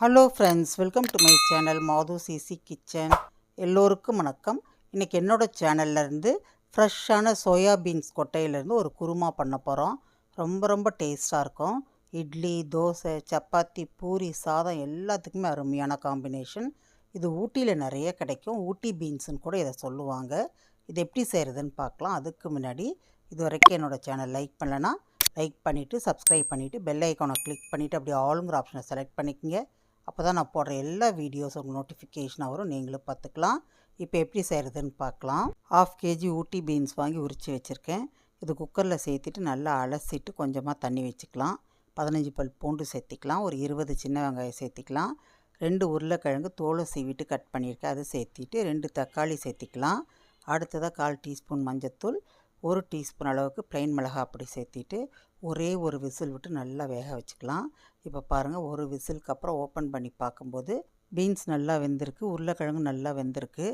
Hello friends welcome to my channel Madhu CC kitchen எல்லோருக்கும் வணக்கம். இன்றைக்கி என்னோடய சேனல்லேருந்து ஃப்ரெஷ்ஷான சோயா பீன்ஸ் கொட்டையிலேருந்து ஒரு குருமா பண்ண போகிறோம் ரொம்ப ரொம்ப டேஸ்ட்டாக இருக்கும். இட்லி தோசை சப்பாத்தி பூரி சாதம் எல்லாத்துக்குமே அருமையான காம்பினேஷன் இது ஊட்டியில் நிறைய கிடைக்கும். ஊட்டி பீன்ஸுன்னு கூட இதை சொல்லுவாங்க. இது எப்படி செய்கிறதுன்னு பார்க்கலாம். அதுக்கு முன்னாடி இது வரைக்கும் என்னோடய சேனல் லைக் பண்ணலைன்னா லைக் பண்ணிவிட்டு சப்ஸ்கிரைப் பண்ணிவிட்டு பெல் ஐக்கானை கிளிக் பண்ணிவிட்டு அப்படியே ஆளுங்கிற ஆப்ஷனை செலக்ட் பண்ணிக்கங்க. அப்போ தான் நான் போடுற எல்லா வீடியோஸ் உங்களுக்கு நோட்டிஃபிகேஷனாக வரும். நீங்களும் பார்த்துக்கலாம். இப்போ எப்படி செய்கிறதுன்னு பார்க்கலாம். ஆஃப் கேஜி ஊட்டி பீன்ஸ் வாங்கி உரித்து வச்சுருக்கேன். இது குக்கரில் சேர்த்துட்டு நல்லா அலசிட்டு கொஞ்சமாக தண்ணி வச்சுக்கலாம். பதினஞ்சு பல் பூண்டு சேர்த்திக்கலாம். ஒரு இருபது சின்ன வெங்காயம் சேர்த்திக்கலாம். ரெண்டு உருளைக்கிழங்கு தோலை சீவிட்டு கட் பண்ணியிருக்கேன். அதை சேர்த்திட்டு ரெண்டு தக்காளி சேர்த்திக்கலாம். அடுத்ததாக கால் டீஸ்பூன் மஞ்சத்தூள். ஒரு டீஸ்பூன் அளவுக்கு ப்ளைன் மிளகாய் அப்படி சேர்த்திட்டு ஒரே ஒரு விசில் விட்டு நல்லா வேக வச்சுக்கலாம். இப்போ பாருங்கள் ஒரு விசிலுக்கு அப்புறம் ஓப்பன் பண்ணி பார்க்கும்போது பீன்ஸ் நல்லா வெந்திருக்கு உருளைக்கிழங்கு நல்லா வெந்திருக்கு.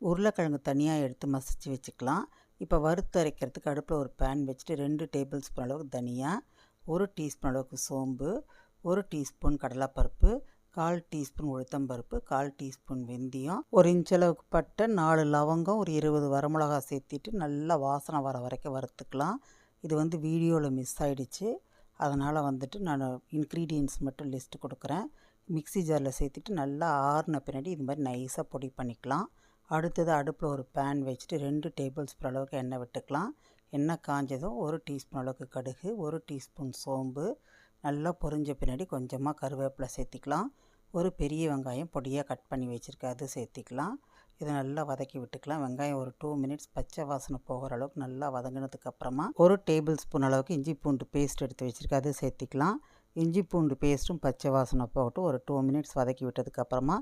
உருளைக்கிழங்கு தனியாக எடுத்து மசிச்சு வச்சுக்கலாம். இப்போ வறுத்து அரைக்கிறதுக்கு அடுப்பில் ஒரு பேன் வச்சுட்டு ரெண்டு டேபிள் ஸ்பூன் அளவுக்கு தனியாக ஒரு டீஸ்பூன் அளவுக்கு சோம்பு ஒரு டீஸ்பூன் கடலைப்பருப்பு கால் டீஸ்பூன் உளுத்தம்பருப்பு கால் டீஸ்பூன் வெந்தயம் ஒரு இன்ச் அளவுக்கு பட்டை நாலு லவங்கம் ஒரு இருபது வரமிளகா சேர்த்திட்டு நல்லா வாசனை வர வரைக்கும் வறுத்துக்கலாம். இது வந்து வீடியோவில் மிஸ் ஆகிடுச்சு அதனால் வந்துட்டு நான் இன்க்ரீடியன்ஸ் மட்டும் லிஸ்ட்டு கொடுக்குறேன். மிக்ஸி ஜாரில் சேர்த்துட்டு நல்லா ஆறுன பின்னாடி இது மாதிரி நைஸாக பொடி பண்ணிக்கலாம். அடுத்தது அடுப்பில் ஒரு பேன் வச்சுட்டு ரெண்டு டேபிள் ஸ்பூன் அளவுக்கு எண்ணெய் விட்டுக்கலாம். எண்ணெய் காஞ்சதும் ஒரு டீஸ்பூன் அளவுக்கு கடுகு ஒரு டீஸ்பூன் சோம்பு நல்லா பொரிஞ்ச பின்னாடி கொஞ்சமாக கருவேப்பிலை சேர்த்திக்கலாம். ஒரு பெரிய வெங்காயம் பொடியாக கட் பண்ணி வச்சுருக்கேன் அது சேர்த்திக்கலாம். இதை நல்லா வதக்கி விட்டுக்கலாம். வெங்காயம் ஒரு டூ மினிட்ஸ் பச்சை வாசனை போகிற அளவுக்கு நல்லா வதங்கினதுக்கப்புறமா ஒரு டேபிள் ஸ்பூன் அளவுக்கு இஞ்சி பூண்டு பேஸ்ட் எடுத்து வச்சுருக்கேன் அது சேர்த்திக்கலாம். இஞ்சி பூண்டு பேஸ்ட்டும் பச்சை வாசனை போட்டு ஒரு டூ மினிட்ஸ் வதக்கி விட்டதுக்கப்புறமா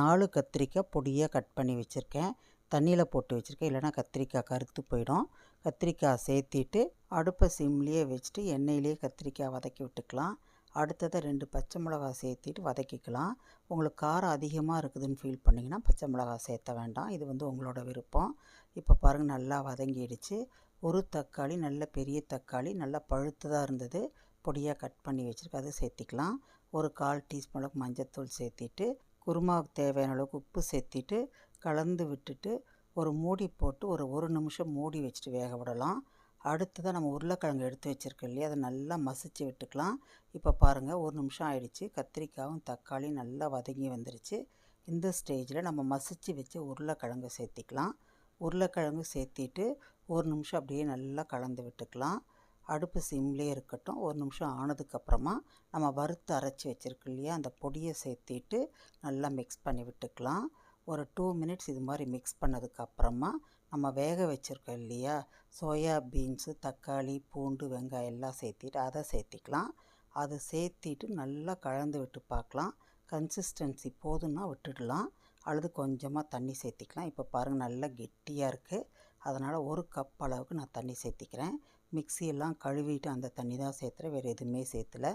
நாலு கத்திரிக்காய் பொடியாக கட் பண்ணி வச்சுருக்கேன். தண்ணியில் போட்டு வச்சுருக்கேன் இல்லைனா கத்திரிக்காய் கருத்து போயிடும். கத்திரிக்காய் சேர்த்திட்டு அடுப்பை சிம்லேயே வச்சுட்டு எண்ணெயிலேயே கத்திரிக்காய் வதக்கி விட்டுக்கலாம். அடுத்ததை ரெண்டு பச்சை மிளகா சேர்த்திட்டு வதக்கிக்கலாம். உங்களுக்கு காரம் அதிகமாக இருக்குதுன்னு ஃபீல் பண்ணிங்கன்னா பச்சை மிளகா சேர்த்த வேண்டாம். இது வந்து உங்களோட விருப்பம். இப்போ பாருங்கள் நல்லா வதங்கிடுச்சு. ஒரு தக்காளி நல்ல பெரிய தக்காளி நல்லா பழுத்ததாக இருந்தது பொடியாக கட் பண்ணி வச்சுருக்கு அதை சேர்த்திக்கலாம். ஒரு கால் டீஸ்பூன் அளவுக்கு மஞ்சத்தூள் சேர்த்திட்டு குருமாவுக்கு தேவையான அளவுக்கு உப்பு சேர்த்திட்டு கலந்து விட்டுட்டு ஒரு மூடி போட்டு ஒரு ஒரு நிமிஷம் மூடி வச்சுட்டு வேக விடலாம். அடுத்ததாக நம்ம உருளைக்கிழங்கு எடுத்து வச்சுருக்கோம் இல்லையா? அதை நல்லா மசிச்சு விட்டுக்கலாம். இப்போ பாருங்கள் ஒரு நிமிஷம் ஆயிடுச்சு. கத்திரிக்காயும் தக்காளியும் நல்லா வதங்கி வந்துருச்சு. இந்த ஸ்டேஜில் நம்ம மசிச்சு வச்சு உருளைக்கிழங்கு சேர்த்திக்கலாம். உருளைக்கிழங்கு சேர்த்திட்டு ஒரு நிமிஷம் அப்படியே நல்லா கலந்து விட்டுக்கலாம். அடுப்பு சிம்லேயே இருக்கட்டும். ஒரு நிமிஷம் ஆனதுக்கப்புறமா நம்ம வறுத்து அரைச்சி வச்சுருக்கோம் இல்லையா? அந்த பொடியை சேர்த்திட்டு நல்லா மிக்ஸ் பண்ணி விட்டுக்கலாம். ஒரு டூ மினிட்ஸ் இது மாதிரி மிக்ஸ் பண்ணதுக்கப்புறமா நம்ம வேக வச்சுருக்கோம் இல்லையா? சோயா பீன்ஸு தக்காளி பூண்டு வெங்காயம் எல்லாம் சேர்த்திட்டு அதை சேர்த்திக்கலாம். அதை சேர்த்திட்டு நல்லா கலந்து விட்டு பார்க்கலாம். கன்சிஸ்டன்சி போதுன்னா விட்டுடலாம். அல்லது கொஞ்சமாக தண்ணி சேர்த்திக்கலாம். இப்போ பாருங்கள் நல்லா கெட்டியாக இருக்குது அதனால் ஒரு கப் அளவுக்கு நான் தண்ணி சேர்த்திக்கிறேன். மிக்சியெல்லாம் கழுவிட்டு அந்த தண்ணி தான் சேர்த்துறேன். வேறு எதுவுமே சேர்த்தல.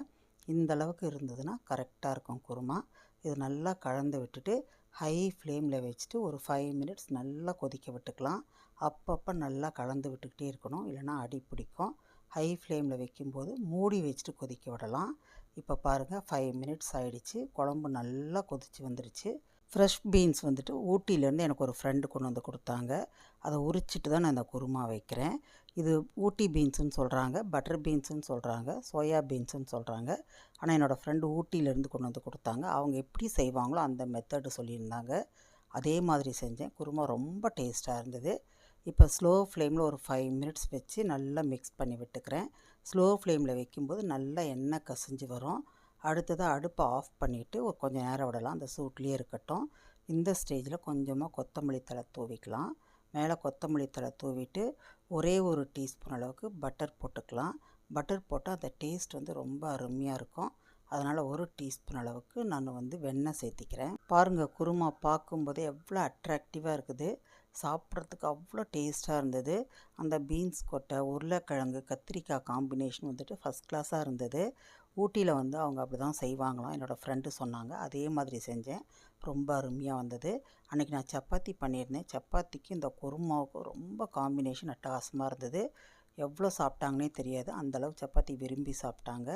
இந்த அளவுக்கு இருந்ததுன்னா கரெக்டாக இருக்கும் குருமா. இது நல்லா கலந்து விட்டுட்டு ஹை ஃப்ளேமில் வச்சுட்டு ஒரு ஃபைவ் மினிட்ஸ் நல்லா கொதிக்க விட்டுக்கலாம். அப்பப்போ நல்லா கலந்து விட்டுக்கிட்டே இருக்கணும். இல்லைனா அடி பிடிக்கும். ஹை ஃப்ளேமில் வைக்கும்போது மூடி வச்சுட்டு கொதிக்க விடலாம். இப்போ பாருங்கள் ஃபைவ் மினிட்ஸ் ஆகிடுச்சு குழம்பு நல்லா கொதித்து வந்துருச்சு. ஃப்ரெஷ் பீன்ஸ் வந்துட்டு ஊட்டியிலேருந்து எனக்கு ஒரு ஃப்ரெண்டு கொண்டு வந்து கொடுத்தாங்க. அதை உரிச்சிட்டு தான் நான் இந்த குருமா வைக்கிறேன். இது ஊட்டி பீன்ஸுன்னு சொல்கிறாங்க பட்டர் பீன்ஸுன்னு சொல்கிறாங்க சோயா பீன்ஸுன்னு சொல்கிறாங்க ஆனால் என்னோடய ஃப்ரெண்டு ஊட்டியிலேருந்து கொண்டு வந்து கொடுத்தாங்க. அவங்க எப்படி செய்வாங்களோ அந்த மெத்தடு சொல்லியிருந்தாங்க. அதே மாதிரி செஞ்சேன். குருமா ரொம்ப டேஸ்ட்டாக இருந்தது. இப்போ ஸ்லோ ஃப்ளேமில் ஒரு ஃபைவ் மினிட்ஸ் வச்சு நல்லா மிக்ஸ் பண்ணி விட்டுக்கிறேன். ஸ்லோ ஃப்ளேமில் வைக்கும்போது நல்லா எண்ணெய் கசிஞ்சு வரும். அடுத்ததாக அடுப்பை ஆஃப் பண்ணிவிட்டு ஒரு கொஞ்சம் நேரம் விடலாம். அந்த சூட்லேயே இருக்கட்டும். இந்த ஸ்டேஜில் கொஞ்சமாக கொத்தமல்லி தழை தூவிக்கலாம். மேலே கொத்தமல்லி தழை தூவிட்டு ஒரே ஒரு டீஸ்பூன் அளவுக்கு பட்டர் போட்டுக்கலாம். பட்டர் போட்டால் அந்த டேஸ்ட் வந்து ரொம்ப அருமையாக இருக்கும். அதனால் ஒரு டீஸ்பூன் அளவுக்கு நான் வந்து வெண்ணெய் சேர்த்திக்கிறேன். பாருங்கள் குருமா பார்க்கும்போதே எவ்வளோ அட்ராக்டிவாக இருக்குது. சாப்பிட்றதுக்கு அவ்வளோ டேஸ்ட்டாக இருந்தது. அந்த பீன்ஸ் கொட்டை உருளைக்கிழங்கு கத்திரிக்காய் காம்பினேஷன் வந்துட்டு ஃபஸ்ட் கிளாஸாக இருந்தது. ஊட்டியில் வந்து அவங்க அப்படி தான் செய்வாங்களாம். என்னோடய ஃப்ரெண்டு சொன்னாங்க. அதே மாதிரி செஞ்சேன். ரொம்ப அருமையாக வந்தது. அன்றைக்கி நான் சப்பாத்தி பண்ணியிருந்தேன். சப்பாத்திக்கு இந்த குருமாவுக்கு ரொம்ப காம்பினேஷன் அட்டகாசமாக இருந்தது. எவ்வளோ சாப்பிட்டாங்கன்னே தெரியாது. அந்தளவு சப்பாத்தி விரும்பி சாப்பிட்டாங்க.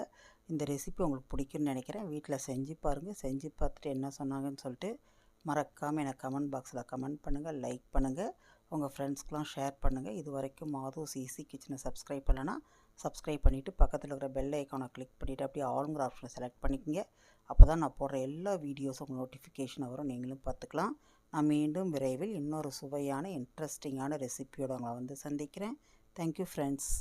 இந்த ரெசிபி உங்களுக்கு பிடிக்கும்னு நினைக்கிறேன். வீட்டில் செஞ்சு பாருங்கள் செஞ்சு பார்த்துட்டு என்ன சொன்னாங்கன்னு சொல்லிட்டு மறக்காமல் எனக்கு கமெண்ட் பாக்ஸில் கமெண்ட் பண்ணுங்கள் லைக் பண்ணுங்கள் உங்கள் ஃப்ரெண்ட்ஸ்க்கெலாம் ஷேர் பண்ணுங்கள் இது வரைக்கும் மாது சிசி கிச்சனை சப்ஸ்கிரைப் பண்ணலன்னா சப்ஸ்கிரைப் பண்ணிவிட்டு பக்கத்தில் இருக்கிற பெல் ஐக்கானை கிளிக் பண்ணிவிட்டு அப்படியே ஆளுங்கிற ஆப்ஷனை செலக்ட் பண்ணிக்கோங்க. அப்போ தான் நான் போடுற எல்லா வீடியோஸும் உங்கள் நோட்டிஃபிகேஷன் வரும். நீங்களும் பார்த்துக்கலாம். நான் மீண்டும் விரைவில் இன்னொரு சுவையான இன்ட்ரெஸ்டிங்கான ரெசிபியோட உங்களை வந்து சந்திக்கிறேன். Thank you friends